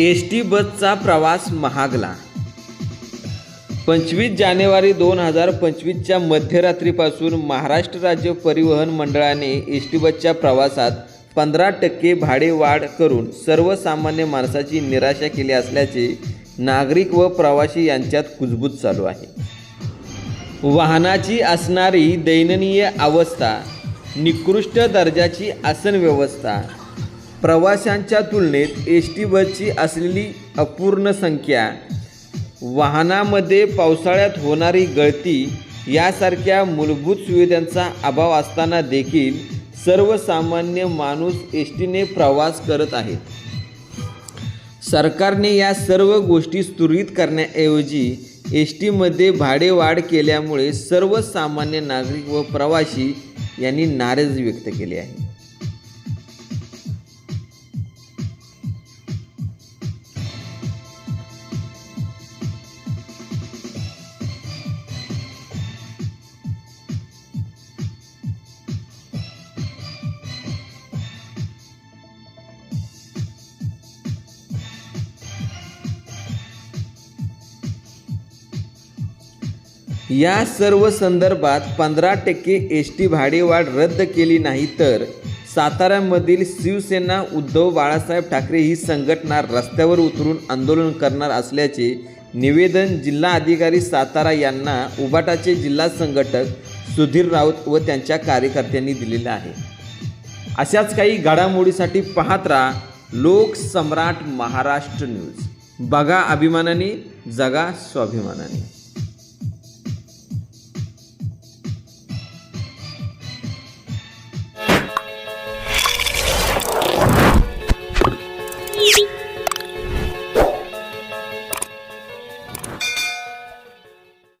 S T बसचा प्रवास महागला. पंचवीस जानेवारी दोन हजार पंचवीसच्या मध्यरात्रीपासून महाराष्ट्र राज्य परिवहन मंडळाने एस टी बसच्या प्रवासात पंधरा टक्के भाडे वाढ करून सर्वसामान्य माणसाची निराशा केली असल्याचे नागरिक व प्रवासी यांच्यात कुजबूज चालू आहे. वाहनाची असणारी दैननीय अवस्था निकृष्ट दर्जाची आसन व्यवस्था प्रवाशांच्या तुलनेत एस टी बसची असलेली अपूर्ण संख्या वाहनामध्ये पावसाळ्यात होणारी गळती यासारख्या मूलभूत सुविधांचा अभाव असताना देखील सर्वसामान्य माणूस एस टीने प्रवास करत आहेत सरकारने या सर्व गोष्टी स्थुरित करण्याऐवजी एस टीमध्ये भाडेवाढ केल्यामुळे सर्वसामान्य नागरिक व प्रवासी यांनी नाराजी व्यक्त केली आहे. या सर्व संदर्भात पंधरा टक्के एस टी भाडेवाढ रद्द केली नाही तर साताऱ्यामधील शिवसेना उद्धव बाळासाहेब ठाकरे ही संघटना रस्त्यावर उतरून आंदोलन करणार असल्याचे निवेदन जिल्हा अधिकारी सातारा यांना उबाटाचे जिल्हा संघटक सुधीर राऊत व त्यांच्या कार्यकर्त्यांनी दिलेलं आहे. अशाच काही घडामोडीसाठी पाहत राहा लोकसम्राट महाराष्ट्र न्यूज. बघा अभिमानाने जगा स्वाभिमानाने.